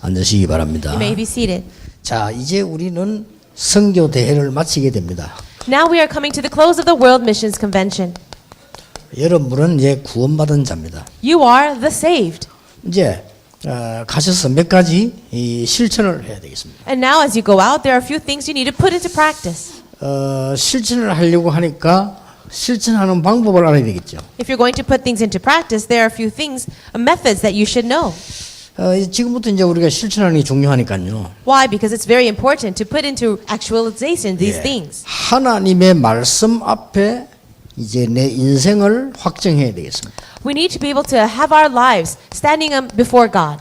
앉으시기 바랍니다. You may be seated. 자, 이제 우리는 선교 대회를 마치게 됩니다. Now we are coming to the close of the World Missions Convention. 여러분은 이제 구원받은 자입니다. You are the saved. 이제 어, 가셔서 몇 가지 이 실천을 해야 되겠습니다. And now, as you go out, there are a few things you need to put into practice. 어, 실천을 하려고 하니까 실천하는 방법을 알아야 되겠죠. If you're going to put things into practice, there are a few things, uh, methods that you should know. 어, 이- 지금부터 이제 우리가 실천하는 게 중요하니까요. Why? Because it's very important to put into actualization these 예. things. 하나님의 말씀 앞에 이제 내 인생을 확정해야 되겠습니다. We need to be able to have our lives standing um, before God.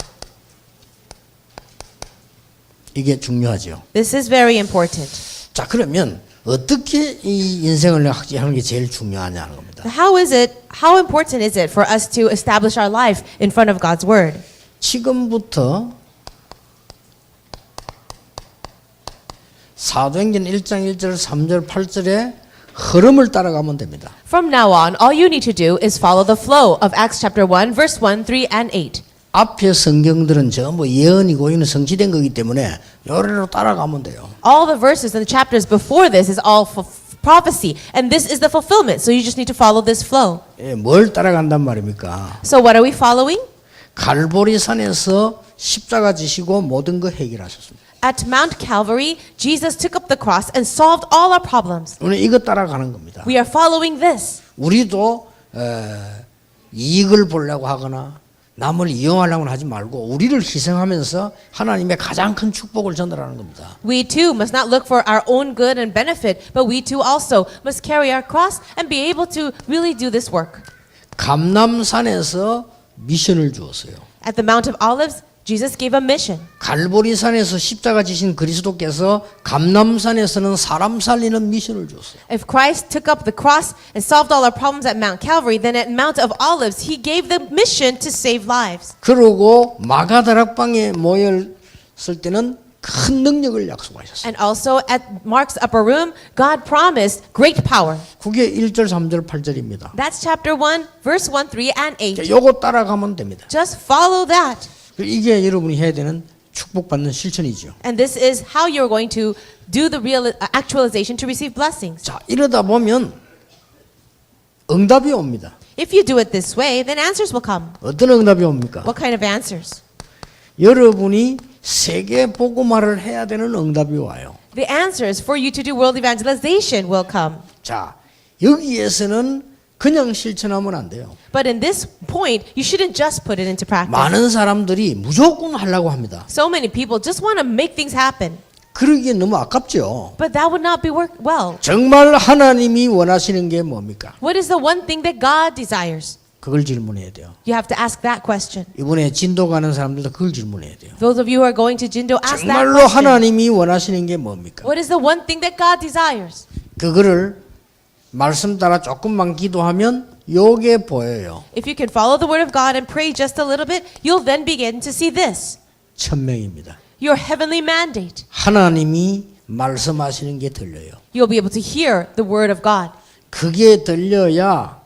이게 중요하죠. This is very important. 자, 그러면 어떻게 이 인생을 확정하는 게 제일 중요하냐는 겁니다. How is it, how important is it for us to establish our life in front of God's Word? 지금부터 사도행전 1장 1절 3절 8절의 흐름을 따라가면 됩니다. From now on, all you need to do is follow the flow of Acts chapter 1, verse 1, 3, and 8. 앞에 성경들은 전부 예언이고 이는 성취된 거기 때문에 요래로 따라가면 돼요. All the verses and the chapters before this is all fu- prophecy, and this is the fulfillment. So you just need to follow this flow. 예, 뭘 따라간단 말입니까? So what are we following? 갈보리산에서 십자가 지시고 모든 거 해결하셨습니다. At Mount Calvary, Jesus took up the cross and solved all our problems. 우리는 이거 따라가는 겁니다. We are following this. 우리도 에, 이익을 보려고 하거나 남을 이용하려고 하지 말고 우리를 희생하면서 하나님의 가장 큰 축복을 전달하는 겁니다. We too must not look for our own good and benefit, but we too also must carry our cross and be able to really do this work. 감남산에서 미션을 주었어요. At the Mount of Olives, Jesus gave a mission. 갈보리산에서 십자가 지신 그리스도께서 감남산에서는 사람 살리는 미션을 주었어요. If Christ took up the cross and solved all our problems at Mount Calvary, then at Mount of Olives, he gave the mission to save lives. 그러고 마가다락방에 모였을 때는 큰 능력을 약속하셨어요. And also at Mark's upper room, God promised great power. 그게 1절, 3절, 8절입니다. That's chapter 1, verse 1, 3, and 8. 요거 따라가면 됩니다. Just follow that. 이게 여러분이 해야 되는 축복받는 실천이죠. And this is how you're going to do the real uh, actualization to receive blessings. 자, 이러다 보면 응답이 옵니다. If you do it this way, then answers will come. 어떤 응답이 옵니까? What kind of answers? 여러분이 세계 복음화를 해야 되는 응답이 와요. The answers for you to do world evangelization will come. 자, 여기에서는 그냥 실천하면 안 돼요. But in this point, you shouldn't just put it into practice. 많은 사람들이 무조건 하려고 합니다. So many people just want to make things happen, 그러기에 너무 아깝죠. but that would not be work well. 정말 하나님이 원하시는 게 뭡니까? What is the one thing that God desires? 그걸 질문해야 돼요. You have to ask that question. 이번에 진도 가는 사람들도 그걸 질문해야 돼요. Those of you who are going to Jindo, ask that 정말로 question. 하나님이 원하시는 게 뭡니까? What is the one thing that God desires? 그거를 말씀 따라 조금만 기도하면 요게 보여요. If you can follow the word of God and pray just a little bit, you'll then begin to see this 천명입니다. your heavenly mandate. 하나님이 말씀하시는 게 들려요. You'll be able to hear the word of God. 그게 들려야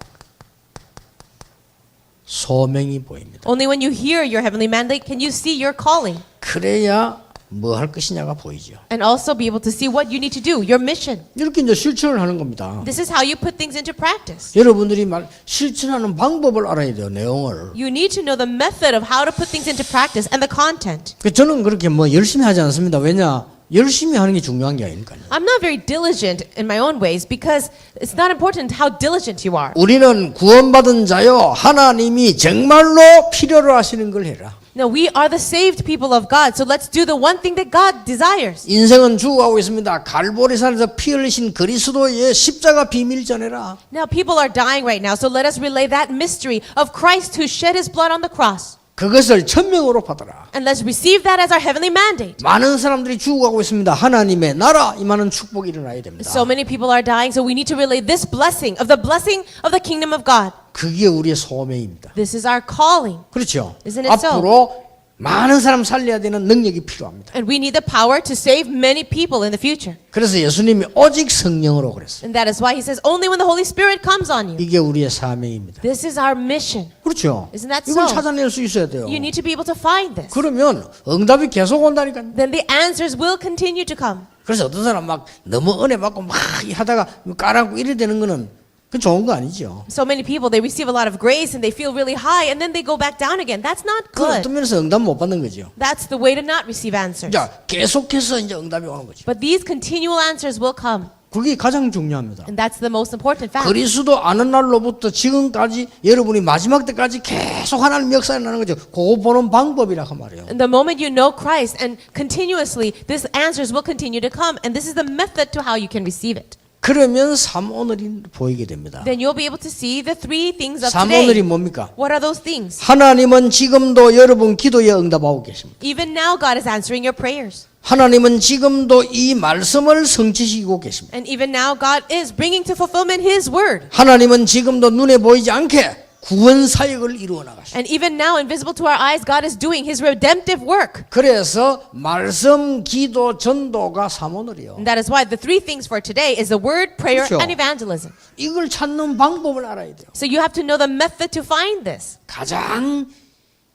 소명이 보입니다. Only when you hear your heavenly mandate can you see your calling 그래야 뭐 할 것이냐가 보이죠. and also be able to see what you need to do, your mission. 이렇게 이제 실천을 하는 겁니다. This is how you put things into practice. 여러분들이 말 실천하는 방법을 알아야 돼요. 내용을. You need to know the method of how to put things into practice and the content. 그 저는 그렇게 뭐 열심히 하지 않습니다. 왜냐? 열심히 하는 게 중요한 게 아니니까요. I'm not very diligent in my own ways because it's not important how diligent you are. 우리는 구원받은 자요. 하나님이 정말로 필요로 하시는 걸 해라. No, we are the saved people of God, so let's do the one thing that God desires. 인생은 죽어가고 있습니다. 갈보리산에서 피 흘리신 그리스도의 십자가 비밀 전해라. Now, people are dying right now, so let us relay that mystery of Christ who shed his blood on the cross. 그것을 천명으로 받아라. And let's receive that as our heavenly mandate. 많은 사람들이 죽어가고 있습니다. 하나님의 나라 임하는 축복이 일어나야 됩니다. So many people are dying, so we need to relay this blessing of the blessing of the kingdom of God. 그게 우리의 소명입니다. This is our calling. 그렇죠. Isn't it so? 앞으로 많은 사람 살려야 되는 능력이 필요합니다. And we need the power to save many people in the future. 그래서 예수님이 오직 성령으로 그랬어요. And that is why he says, only when the Holy Spirit comes on you. 이게 우리의 사명입니다. This is our mission. 그렇죠. Isn't that 이걸 so? 찾아낼 수 있어야 돼요. You need to be able to find this. 그러면 응답이 계속 온다니까요. Then the answers will continue to come. 그래서 어떤 사람 막 너무 은혜 받고 막 하다가 까라고 이래 되는 거는 그 좋은 거 아니죠. So many people, they receive a lot of grace and they feel really high and then they go back down again. That's not 그 good. 어떤 면에서 응답 못 받는 거죠. That's the way to not receive answers. 자, 계속해서 이제 응답이 오는 거죠. But these continual answers will come. 그게 가장 중요합니다. And that's the most important fact. 그리스도 아는 날로부터 지금까지 여러분이 마지막 때까지 계속 하나님 역사에 나는 거죠. 그거 보는 방법이라 그 말이에요. And the moment you know Christ and continuously, these answers will continue to come. And this is the method to how you can receive it. 그러면 삼오늘이 보이게 됩니다. Then you'll be able to see the three things of 삼오늘이 today. 뭡니까? What are those things? 하나님은 지금도 여러분 기도에 응답하고 계십니다. Even now, God is answering your prayers. 하나님은 지금도 이 말씀을 성취시키고 계십니다. And even now, God is bringing to fulfillment His word. 하나님은 지금도 눈에 보이지 않게 구원 사역을 이루어 나가십니다. And even now, invisible to our eyes, God is doing His redemptive work. 그래서 말씀, 기도, 전도가 삼오늘이요. And that is why the three things for today is the word, prayer, 그렇죠. and evangelism. 이걸 찾는 방법을 알아야 돼요. So you have to know the method to find this. 가장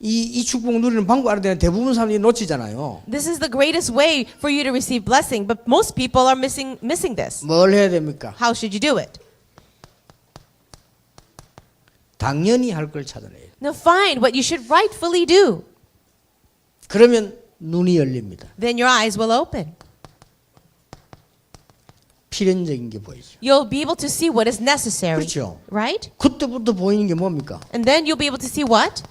이, 이 축복 누리는 방법 알아야 되는 대부분 사람들이 놓치잖아요. This is the greatest way for you to receive blessing, but most people are missing missing this. 뭘 해야 됩니까? How should you do it? 당연히 할 걸 찾아내요. Now find what you should rightfully do. 그러면 눈이 열립니다. Then your eyes will open. 필연적인 게 보이죠. You'll be able to see what is necessary. 그렇죠. Right? 그때부터 보이는 게 뭡니까? And then you'll be able to see what?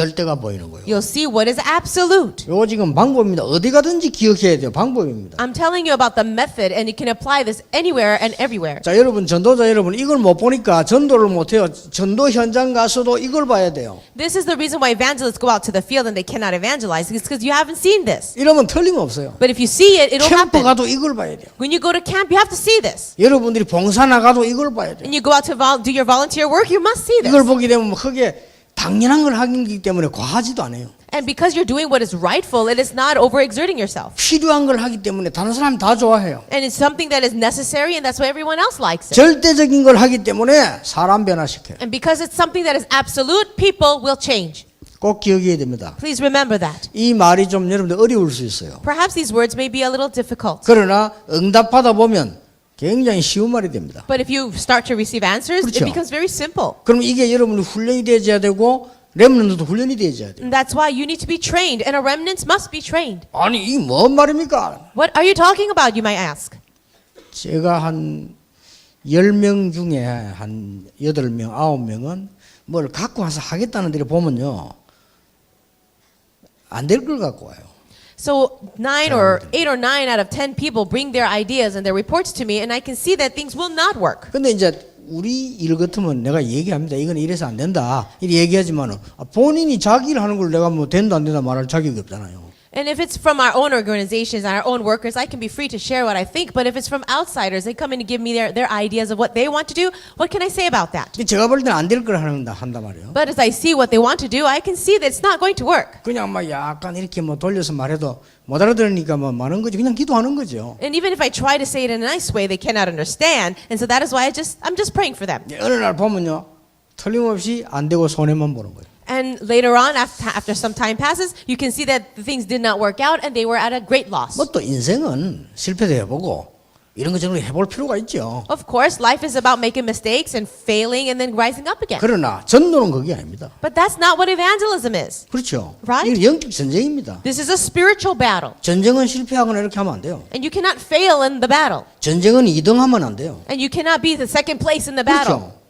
절대가 보이는 거예요. You'll see what is absolute. 요거 지금 방법입니다. 어디 가든지 기억해야 돼요. 방법입니다. I'm telling you about the method, and you can apply this anywhere and everywhere. 자, 여러분 전도자 여러분 이걸 못 보니까 전도를 못 해요. 전도 현장 가서도 이걸 봐야 돼요. This is the reason why evangelists go out to the field and they cannot evangelize. It's because you haven't seen this. 이러면 틀림없어요. But if you see it, it'll 캠프 happen. 가도 이걸 봐야 돼요. When you go to camp, you have to see this. 여러분들이 봉사 나가도 이걸 봐야 돼요. And you go out to vol- do your volunteer work, you must see this. 이걸 보게 되면 뭐 크게 당연한 걸 하기 때문에 과하지도 않아요. And because you're doing what is rightful, it is not overexerting yourself. 필요한 걸 하기 때문에 다른 사람 다 좋아해요. And it's something that is necessary, and that's why everyone else likes it. 절대적인 걸 하기 때문에 사람 변화시켜요. And because it's something that is absolute, people will change. 꼭 기억해야 됩니다. Please remember that. 이 말이 좀 여러분들 어려울 수 있어요. Perhaps these words may be a little difficult. 그러나 응답하다 보면 굉장히 쉬운 말이 됩니다. But if you start to receive answers, it 그렇죠. becomes very simple. 그럼 이게 여러분이 훈련이 되어야 되고 렘넌트도 훈련이 되어야 돼요. And that's why you need to be trained, and our remnants must be trained. 아니 이 뭔 말입니까? What are you talking about, you might ask? 제가 한 10명 중에 한 8명, 9명은 뭘 갖고 와서 하겠다는 데를 보면요. 안 될 걸 갖고 와요. So nine or eight or nine out of ten people bring their ideas and their reports to me, and I can see that things will not work. 근데 이제 우리 일 같으면 내가 얘기합니다. 이건 이래서 안 된다. 이렇게 얘기하지만은 아, 본인이 자기 일 하는 걸 내가 뭐 된다 안 된다 말할 자격이 없잖아요. And if it's from our own organizations and our own workers, I can be free to share what I think. But if it's from outsiders, they come in to give me their, their ideas of what they want to do, what can I say about that? 근데 제가 볼 때는 안 될 걸 한다 한단 말이에요. But as I see what they want to do, I can see that it's not going to work. 그냥 막 약간 이렇게 뭐 돌려서 말해도 못 알아들으니까 뭐 많은 거지. 그냥 기도하는 거죠. And even if I try to say it in a nice way, they cannot understand. And so that is why I just I'm just praying for them. 이제 어느 날 보면요. 틀림없이 안 되고 손해만 보는 거예요. And later on, after, after some time passes, you can see that the things did not work out and they were at a great loss. 뭐 또 인생은 실패도 해보고 이런 거 저런 거 해볼 필요가 있죠. Of course, life is about making mistakes and failing and then rising up again. 그러나 전도는 그게 아닙니다. But that's not what evangelism is. 그렇죠. Right. 이건 영적 전쟁입니다. This is a spiritual battle. 전쟁은 실패하거나 이렇게 하면 안 돼요. And you cannot fail in the battle. 전쟁은 2등하면 안 돼요. And you cannot be the second place in the battle. 그렇죠.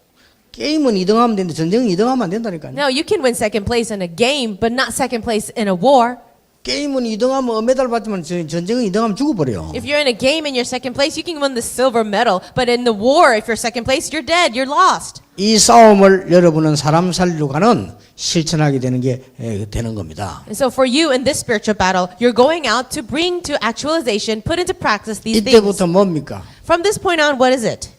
게임은 2등하면 되는데 전쟁은 2등하면 안 된다니까요. No, you can win second place in a game, but not second place in a war. 게임은 2등하면 은메달 받지만 전- 전쟁은 2등하면 죽어버려요. If you're in a game and you're second place, you can win the silver medal. But in the war, if you're second place, you're dead. You're lost. 이 싸움을 여러분은 사람 살리러 가는 실천하게 되는 게 에, 되는 겁니다. And so for you in this spiritual battle, you're going out to bring to actualization, put into practice these things. 이때부터 뭡니까? From this point on, what is it?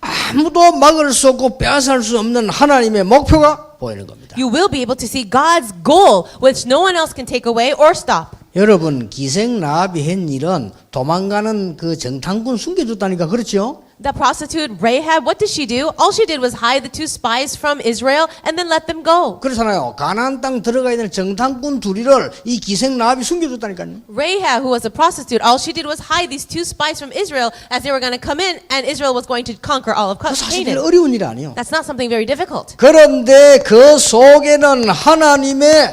아무도 막을 수 없고 빼앗을 수 없는 하나님의 목표가 보이는 겁니다. You will be able to see God's goal, which no one else can take away or stop. 여러분 기생 라합이 한 일은 도망가는 그 정탐꾼 숨겨줬다니까 그렇죠? The prostitute Rahab, what did she do? All she did was hide the two spies from Israel and then let them go. 그렇잖아요. 가나안 땅 들어가야 될 정탐꾼 둘이를 이 기생 라합이 숨겨줬다니까요. Rahab, who was a prostitute, all she did was hide these two spies from Israel as they were going to come in, and Israel was going to conquer all of 그 사실 Canaan. 어려운 일이 아니에요. That's not something very difficult. 그런데 그 속에는 하나님의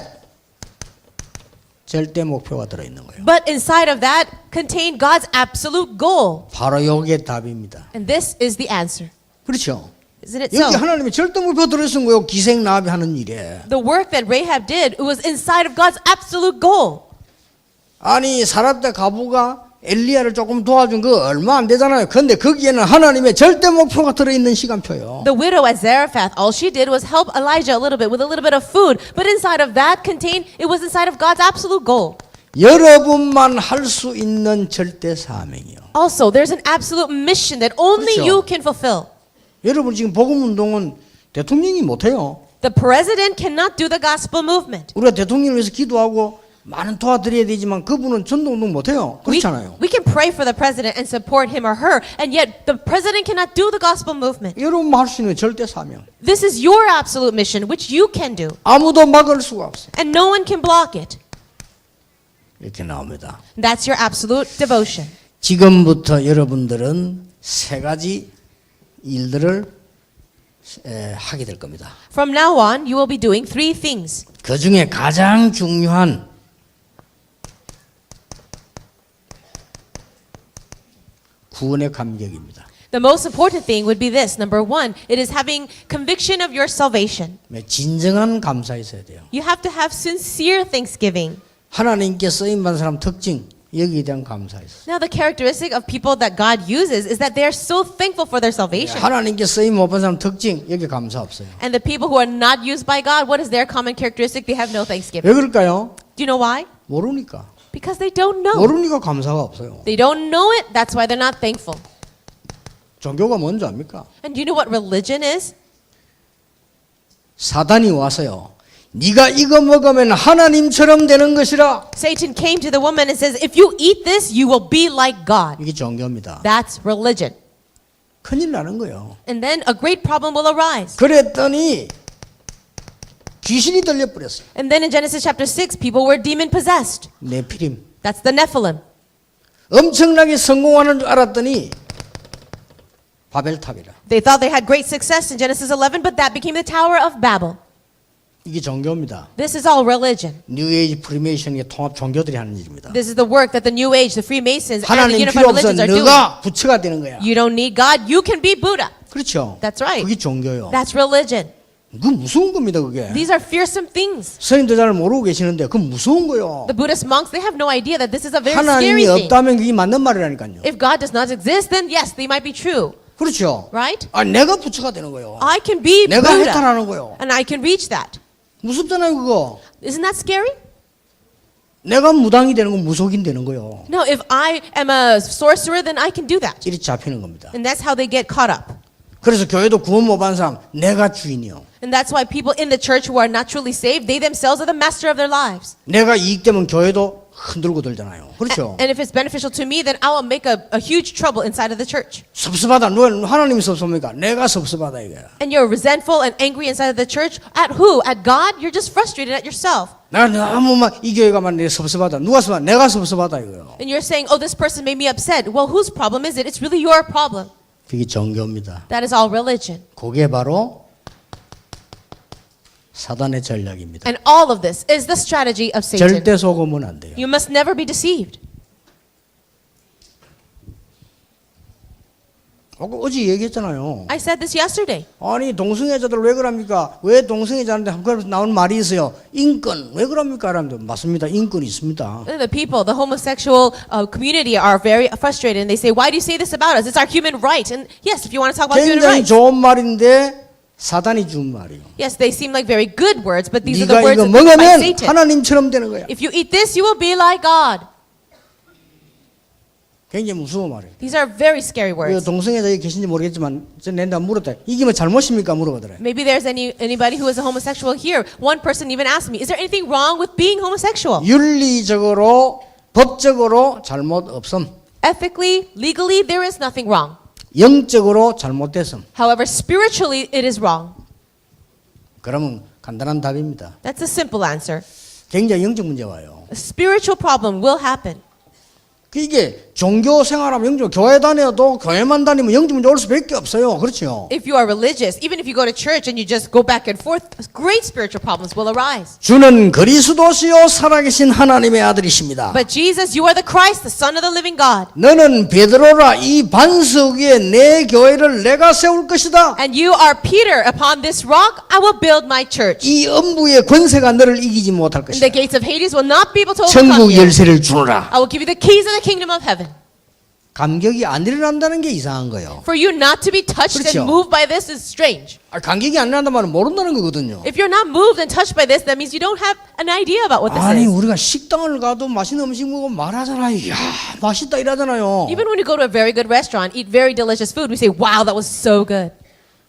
절대 목표가 들어 있는 거예요. But inside of that contained God's absolute goal. 바로 여기에 답입니다. And this is the answer. 그렇죠? Isn't it 여기 so? 하나님의 절대 목표 들어 있는 거예요. 기생 라합이 하는 일에. The work that Rahab did, it was inside of God's absolute goal. 아니 사랍대 가부가 엘리야를 조금 도와준 거 얼마 안 되잖아요. 근데 거기에는 하나님의 절대 목표가 들어 있는 시간표요. The widow at Zarephath, all she did was help Elijah a little bit with a little bit of food. But inside of that contained, it was inside of God's absolute goal. 여러분만 할 수 있는 절대 사명이요. Also, there's an absolute mission that only 그렇죠. you can fulfill. 여러분 지금 복음 운동은 대통령이 못 해요. The president cannot do the gospel movement. 우리가 대통령을 위해서 기도하고 많은 도와드려야 되지만 그분은 전도운동 못해요. We, 그렇잖아요. we can pray for the president and support him or her, and yet the president cannot do the gospel movement. 여러분만 할수 있는 절대 사명. This is your absolute mission, which you can do, 아무도 막을 수가 없어요. and no one can block it. 이렇게 나옵니다. That's your absolute devotion. 지금부터 여러분들은 세 가지 일들을 에, 하게 될 겁니다. From now on, you will be doing three things. 그 중에 가장 중요한 구원의 감격입니다. The most important thing would be this. Number one, it is having conviction of your salvation. 네, 진정한 감사 있어야 돼요. You have to have sincere thanksgiving. 하나님께 쓰임 받은 사람 특징 여기에 대한 감사 있어요. Now, the characteristic of people that God uses is that they are so thankful for their salvation. 하나님께 쓰임 못 받은 사람 특징 여기 감사 없어요. And the people who are not used by God, what is their common characteristic? They have no thanksgiving. 왜 그럴까요? Do you know why? 모르니까. Because they don't know. 모르니까 감사가 없어요. They don't know it. That's why they're not thankful. 종교가 뭔지 압니까? And do you know what religion is? 사단이 와서요. 네가 이거 먹으면 하나님처럼 되는 것이라. Satan came to the woman and says, If you eat this, you will be like God. 이게 종교입니다. That's religion. 큰일 나는 거예요. And then a great problem will arise. 그랬더니 귀신이 들려버렸어요. And then in Genesis chapter 6, people were demon possessed. 네피림. That's the Nephilim. 엄청나게 성공하는 줄 알았더니 바벨탑이라. They thought they had great success in Genesis 11, but that became the Tower of Babel. 이게 종교입니다. This is all religion. 뉴에이지 프리메이션의 통합 종교들이 하는 일입니다. This is the work that the New Age, the Freemasons, and the 하나님 Unified 필요 없어. religions are doing. 너가 부처가 되는 거야. You don't need God, you can be Buddha. 그렇죠. That's right. 그게 종교요. That's religion. 그 무서운 겁니다, 그게. These are fearsome things. 스님도 잘 모르고 계시는데 그 무서운 거요. The Buddhist monks, they have no idea that this is a very 하나님이 scary thing. 없다면 그게 맞는 말이라니까요. If God does not exist, then yes, they might be true, 그렇죠. right? 아, 내가 부처가 되는 거요. I can be 내가 Buddha, 해탈하는 거요. and I can reach that. 무섭잖아요, 그거. Isn't that scary? 내가 무당이 되는 건 무속인 되는 거요. No, if I am a sorcerer, then I can do that. 이리 잡히는 겁니다. And that's how they get caught up. 그래서 교회도 구원 못 받은 사람 내가 주인이요. And that's why people in the church who are not truly saved, they themselves are the master of their lives. 내가 이익되면 교회도 흔들고 들잖아요. 그렇죠. And if it's beneficial to me, then I will make a, a huge trouble inside of the church. 섭섭하다. 누가 하나님이 섭섭합니까? 내가 섭섭하다 이거야. And you're resentful and angry inside of the church. At who? At God? You're just frustrated at yourself. 나 너무 막이 교회가 막 내 섭섭하다. 누가 섭섭하다? 내가 섭섭하다 이거요. And you're saying, oh, this person made me upset. Well, whose problem is it? It's really your problem. 그게 종교입니다. That is all religion. 그게 바로 사단의 전략입니다. And all of this is the strategy of Satan. 절대 속으면 안 돼요. You must never be deceived. 어, 어제 얘기했잖아요. I said this yesterday. 아니 동성애자들 왜 그럽니까? 왜 동성애자인데 그래서 나온 말이 있어요. 인권 왜 그럽니까? 라는데 맞습니다. 인권이 있습니다. The people, the homosexual uh, community are very frustrated and they say, Why do you say this about us? It's our human right. And yes, if you want to talk about human 굉장히 rights, 좋은 말인데 사단이 준 말이에요. yes, they seem like very good words, but these are the 네가 words 이거 given by 먹으면 Satan. 하나님처럼 되는 거야. If you eat this, you will be like God. 굉장히 무서운 말이에요. These are very scary 그 words. 동성애자 여기 계신지 모르겠지만 저 내가 물었다. 이게 뭐 잘못입니까? 물어보더래. Maybe there's any anybody who is a homosexual here. One person even asked me, "Is there anything wrong with being homosexual?" 윤리적으로 법적으로 잘못 없음. Ethically, legally, there is nothing wrong. 영적으로 잘못됐음. However, spiritually, it is wrong. 그러면 간단한 답입니다. That's a simple answer. 굉장히 영적 문제 와요. A spiritual problem will happen. 그 이게 종교 생활하면 영적 교회 다녀도 교회만 다니면 영적 문제 올 수밖에 없어요. 그렇죠? If you are religious, even if you go to church and you just go back and forth, great spiritual problems will arise. 주는 그리스도시요 살아계신 하나님의 아들이십니다. But Jesus, you are the Christ, the Son of the living God. 너는 베드로라 이 반석 위에 내 교회를 내가 세울 것이다. And you are Peter. Upon this rock, I will build my church. 이 엄부의 권세가 너를 이기지 못할 And the 것이다. gates of Hades will not be able to overcome 천국 you. 열쇠를 주노라. I will give you the keys of the kingdom of heaven. 감격이 안 일어난다는 게 이상한 거예요. For you not to be touched 그렇죠. and moved by this is strange. 아, 감격이 안 일어난다는 말은 모른다는 거거든요. If you're not moved and touched by this, that means you don't have an idea about what this 아니 is. 우리가 식당을 가도 맛있는 음식 먹으면 말하잖아요. 이야 맛있다 이러잖아요. Even when you go to a very good restaurant, eat very delicious food, we say, wow, that was so good.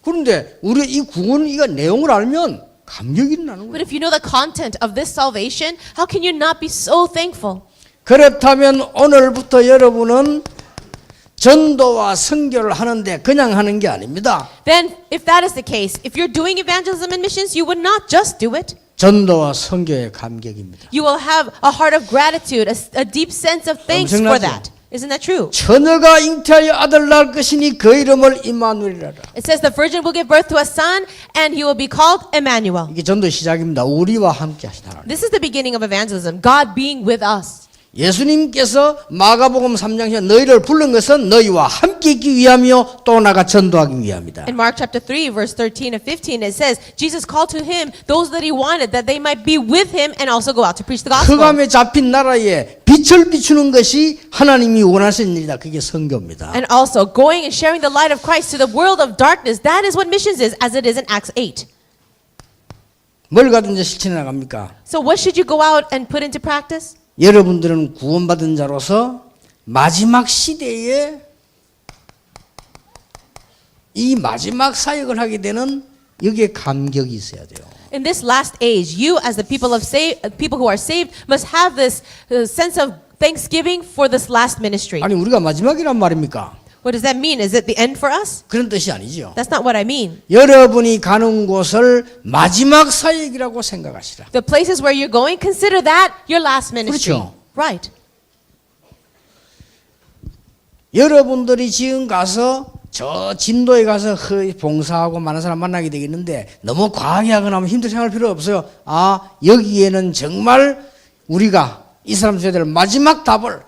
그런데 우리 이 구원 이가 내용을 알면 감격이 일어나는 But 거예요. if you know the content of this salvation, how can you not be so thankful? 그렇다면 오늘부터 여러분은 전도와 선교를 하는데 그냥 하는 게 아닙니다. Then, if that is the case, if you're doing evangelism and missions, you would not just do it. 전도와 선교의 감격입니다. You will have a heart of gratitude, a, a deep sense of thanks for that. Isn't that true? 처녀가 잉태하여 아들 낳을 것이니 그 이름을 임마누엘이라. It says the virgin will give birth to a son, and he will be called Emmanuel. 이게 전도 시작입니다. 우리와 함께 하시다. This is the beginning of evangelism, God being with us. 예수님께서 마가복음 3장에서 너희를 부른 것은 너희와 함께 있기 위함이요 또 나가 전도하기 위함이다. In Mark chapter 3, verse 13 and 15, it says, Jesus called to him those that he wanted, that they might be with him and also go out to preach the gospel. 흑암에 잡힌 나라에 빛을 비추는 것이 하나님이 원하시는 일이다. 그게 선교입니다. And also going and sharing the light of Christ to the world of darkness. That is what missions is, as it is in Acts 8. 뭘 가든지 실천해 나갑니까? So, what should you go out and put into practice? 여러분들은 구원받은 자로서 마지막 시대에 이 마지막 사역을 하게 되는 여기에 감격이 있어야 돼요. In this last age, you, as the people of save, uh, people who are saved, must have this uh, sense of thanksgiving for this last ministry. 아니 우리가 마지막이란 말입니까? What does that mean? Is it the end for us? 그런 뜻이 아니죠. That's not what I mean. 여러분이 가는 곳을 마지막 사역이라고 생각하시라. The places where you're going, consider that your last ministry. 그렇죠. Right. 여러분들이 지금 가서 저 진도에 가서 그 봉사하고 많은 사람 만나게 되겠는데 너무 과하게 하거나 하면 힘들 생각할 필요 없어요. 아 여기에는 정말 우리가 이 사람 세대를 마지막 답을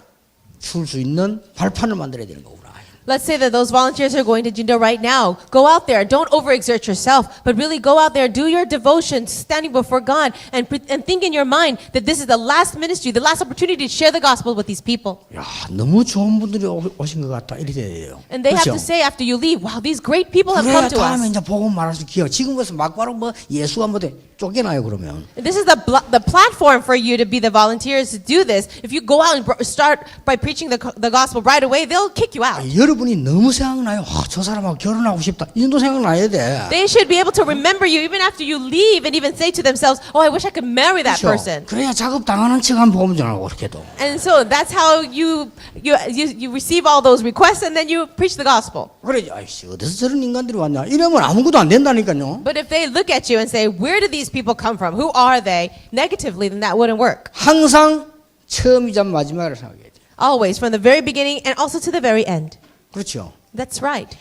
줄 수 있는 발판을 만들어야 되는 거구나. Let's say that those volunteers are going to Jindo right now. Go out there. Don't overexert yourself, but really go out there, do your devotion, standing before God, and, pre- and think in your mind that this is the last ministry, the last opportunity to share the gospel with these people. 야 너무 좋은 분들이 오- 오신 것 같다 이렇게 돼요. And they have 그렇죠? to say after you leave, wow, these great people have 그래야 come to 다음에 us. 이제 복음 말할 수 기회. 지금 벌써 막바로 뭐 예수가 뭐 돼. 쫓겨나요 그러면. This is the, bl- the platform for you to be the volunteers to do this. If you go out and br- start by preaching the, co- the gospel right away, they'll kick you 아, out. 여러분이 너무 생각나요. 아, 저 사람하고 결혼하고 싶다. 이 정도 생각나야 돼. They should be able to remember you even after you leave and even say to themselves, oh, I wish I could marry that 그렇죠? person. 그래야 작업 당하는 척한 복음 전하고 그렇게도. And so that's how you, you, you, you receive all those requests and then you preach the gospel. 그래, 아이씨 어디서 저런 인간들이 왔냐? 이러면 아무것도 안 된다니까요. But if they look at you and say, where did these people come from? Who are they? Negatively, then that wouldn't work. 항상 처음이자 마지막을 생각해야 돼. Always, from the very beginning and also to the very end. 그렇죠. That's right.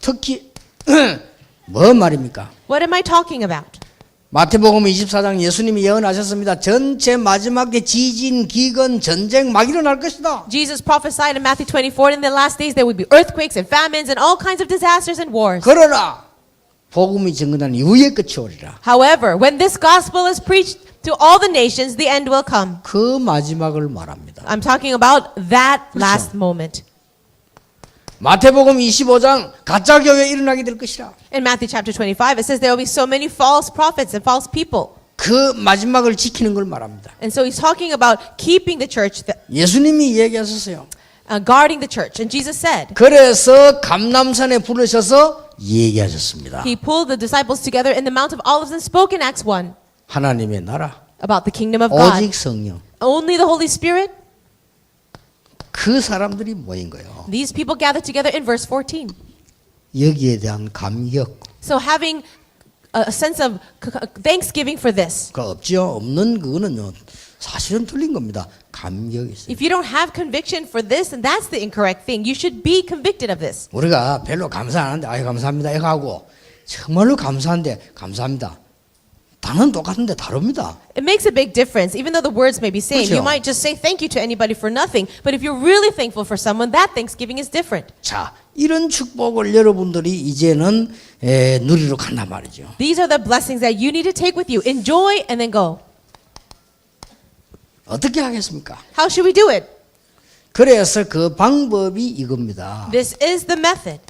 특히 뭐 말입니까? What am I talking about? 마태복음 24장 예수님이 예언하셨습니다. 전체 마지막에 지진, 기근, 전쟁 막 일어날 것이다. Jesus prophesied in Matthew 24 in the last days there would be earthquakes and famines and all kinds of disasters and wars. 그러나 복음이 증거한 이후에 끝이 오리라. However, when this gospel is preached to all the nations, the end will come. 그 마지막을 말합니다. I'm talking about that 그렇죠. last moment. 마태복음 25장 가짜 교회 일어나게 될 것이라. In Matthew chapter 25, it says there will be so many false prophets and false people. 그 마지막을 지키는 걸 말합니다. And so he's talking about keeping the church. 예수님이 얘기하셨어요. uh, guarding the church. And Jesus said, 그래서 감남산에 부르셔서 얘기하셨습니다. He pulled the disciples together in the Mount of Olives and spoke in Acts 1 하나님의 나라, about the kingdom of God. 오직 성령. Only the Holy Spirit. 그 사람들이 모인 거예요. These people gathered together in verse 14. 여기에 대한 감격. So having a a sense of c- c- thanksgiving for this. 그 없지요. 없는 그거는요. 사실은 틀린 겁니다. 감격이 있어요. If you don't have conviction for this, then that's the incorrect thing. You should be convicted of this. 우리가 별로 감사 안 하는데 아유 감사합니다 이거 하고 정말로 감사한데 감사합니다. 단어는 똑같은데 다릅니다. It makes a big difference, even though the words may be same. You 그렇죠. might just say thank you to anybody for nothing, but if you're really thankful for someone, that thanksgiving is different. 자 이런 축복을 여러분들이 이제는 에, 누리러 간단 말이죠. These are the blessings that you need to take with you. Enjoy and then go. 어떻게 하겠습니까? How should we do it? 그래서 그 방법이 이겁니다. This is the method.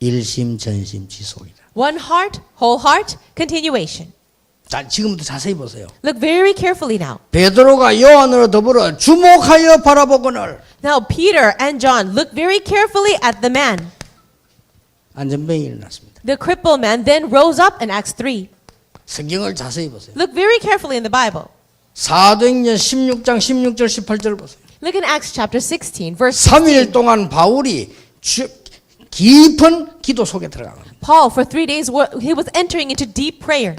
일심 전심 지속이다. One heart, whole heart, continuation. 자 지금부터 자세히 보세요. Look very carefully now. 베드로가 요한으로 더불어 주목하여 바라보거늘 Now, Peter and John look very carefully at the man. 안전병이 일어났습니다. The crippled man then rose up in Acts 3. 성경을 자세히 보세요. Look very carefully in the Bible. 사도행전 16장 16절 18절 보세요. Look in Acts chapter 16, verse 3일 16. 동안 바울이 주- 깊은 기도 속에 들어갑니다. Paul, for three days, wa- he was entering into deep prayer.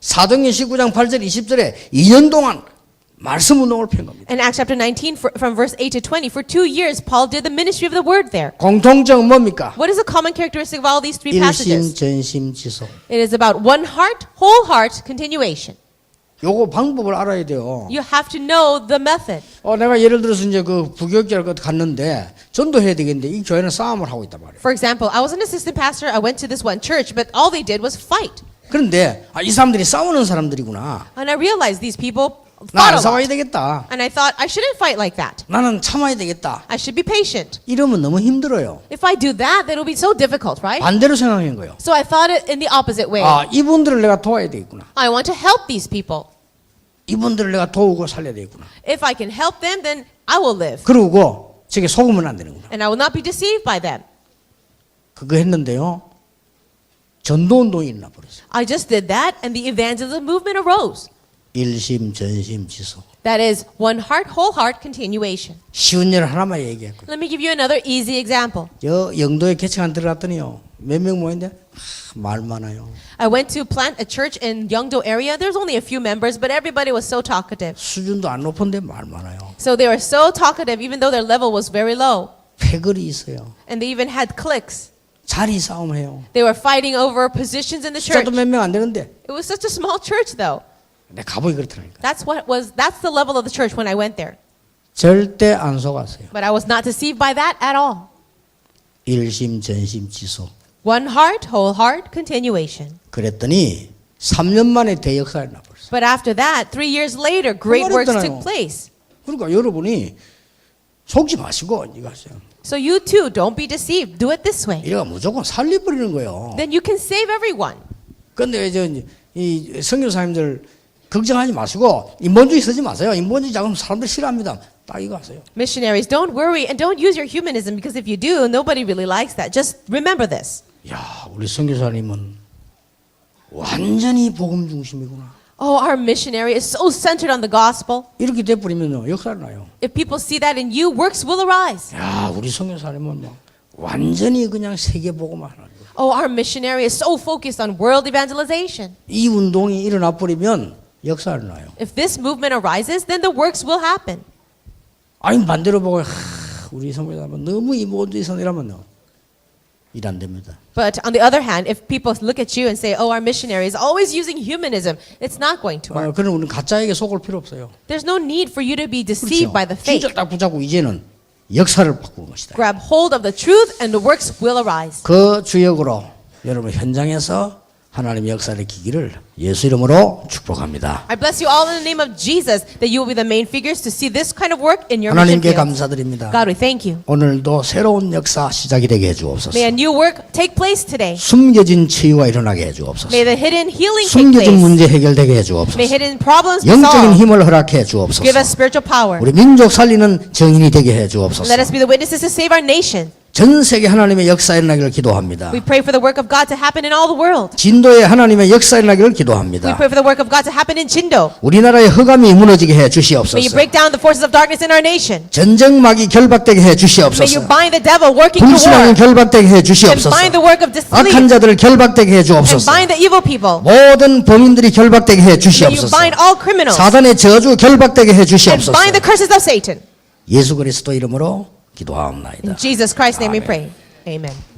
사도행전 19장 8절 20절에 2년 동안 말씀 운동을 편 겁니다. In Acts chapter 19, for, from verse 8 to 20, for two years, Paul did the ministry of the word there. 공통점은 뭡니까? What is the common characteristic of all these three 일심 passages? 전심 지속. It is about one heart, whole heart, continuation. 요거 방법을 알아야 돼요. You have to know the method. 어, 내가 예를 들어서 이제 그 부교육자를 그 갔는데 전도해야 되겠는데 이 교회는 싸움을 하고 있단 말이에요. For example, I was an assistant pastor. I went to this one church, but all they did was fight. 그런데 아, 이 사람들이 싸우는 사람들이구나. And I realized these people 나 안 fought a 싸워야 lot. 되겠다. And I thought, I shouldn't fight like that. 나는 참아야 되겠다. I should be patient. 이러면 너무 힘들어요. If I do that, then it'll be so difficult, right? 반대로 생각한 거예요. So I thought it in the opposite way. 아, 이분들을 내가 도와야 되겠구나. I want to help these people. 이분들을 내가 도우고 살려야 되겠구나. If I can help them, then I will live. 그러고 저게 속으면 안 되는구나. And I will not be deceived by them. 그거 했는데요. 전도 운동이 일어나 버렸어요. I just did that, and the evangelism movement arose. 일심 전심 지속. That is one heart, whole heart continuation. 쉬운 일 하나만 얘기했거든요. Let me give you another easy example. 저 영도에 개척한 들어갔더니요. 몇 명 모였는데 하, 말 많아요. I went to plant a church in Yeongdo area. There's only a few members, but everybody was so talkative. 수준도 안 높은데 말 많아요. So they were so talkative, even though their level was very low. 패거리 있어요. And they even had cliques. 자리 싸움해요. They were fighting over positions in the church. 숫자도 몇 명 안 되는데 It was such a small church, though. 내 가보기 그렇더라니까. That's what was. That's the level of the church when I went there. 절대 안 속았어요. But I was not deceived by that at all. 일심 전심 지속. One heart, whole heart, continuation. 그랬더니 3년 만에 대역사를 나버렸어요. But after that, three years later, great works 말했잖아요. took place. 그러니까 여러분이 속지 마시고 이거 하세요. So you too, don't be deceived. Do it this way. 이래가 무조건 살려버리는 거예요. Then you can save everyone. 근데 이제 이 선교사님들 걱정하지 마시고 인본주의 쓰지 마세요. 인본주의 작으면 사람들 싫어합니다. 딱 이거 하세요. Missionaries, don't worry and don't use your humanism because if you do, nobody really likes that. Just remember this. 야, 우리 선교사님은 완전히 복음 중심이구나. Oh, our missionary is so centered on the gospel. 이렇게 돼버리면요 역사를 나요. If people see that in you, works will arise. 야, 우리 선교사님은 뭐 완전히 그냥 세계 복음만 하는 거예요. Oh, our missionary is so focused on world evangelization. 이 운동이 일어나 버리면 역사를 나요. If this movement arises, then the works will happen. 아니 반대로 보고 하, 우리 선교사님은 너무 인본주의 선이라면요 일 안 됩니다. But on the other hand, if people look at you and say, oh, our missionary is always using humanism, it's not going to 어, work. 그럼 우리는 가짜에게 속을 필요 없어요. There's no need for you to be deceived by the fake. 진짜 딱 붙잡고 이제는 역사를 바꾸는 것이다. Grab hold of the truth and the works will arise. 그 주역으로 여러분 현장에서 하나님의 역사를 기기를 예수 이름으로 축복합니다. I bless you all in the name of Jesus that you will be the main figures to see this kind of work in your mission 하나님께 field. 감사드립니다. God, we thank you. 오늘도 새로운 역사 시작이 되게 해 주옵소서. May a new work take place today. 숨겨진 치유가 일어나게 해 주옵소서. May the hidden healing take 숨겨진 place. 문제 해결되게 해 주옵소서. May hidden problems be 영적인 solved. 힘을 허락해 주옵소서. Give us spiritual power. 우리 민족 살리는 정인이 되게 해 주옵소서. Let us be the witnesses to save our nation. 전 세계 하나님의 역사 일어나기를 기도합니다. We pray for the work of God to happen in all the world. 진도에 하나님의 역사 일어나기를 We 기도합니다. pray for the work of God to happen in Chindo. 우리나라의 허감이 무너지게 해 May you 주시옵소서. break down the forces of darkness in our nation. 전쟁막이 결박되게 해 May you 주시옵소서. bind the devil working to 불신앙이 war. 결박되게 해 And 주시옵소서. bind the work of 악한 disbelief. 자들을 결박되게 해 And 주옵소서. bind the evil people. 모든 범인들이 결박되게 해 May you 주시옵소서. bind all criminals. 사단의 저주 결박되게 해 And 주시옵소서. bind the curses of Satan. 예수 그리스도 이름으로 기도하옵나이다. In Jesus Christ's name we Amen. pray. Amen.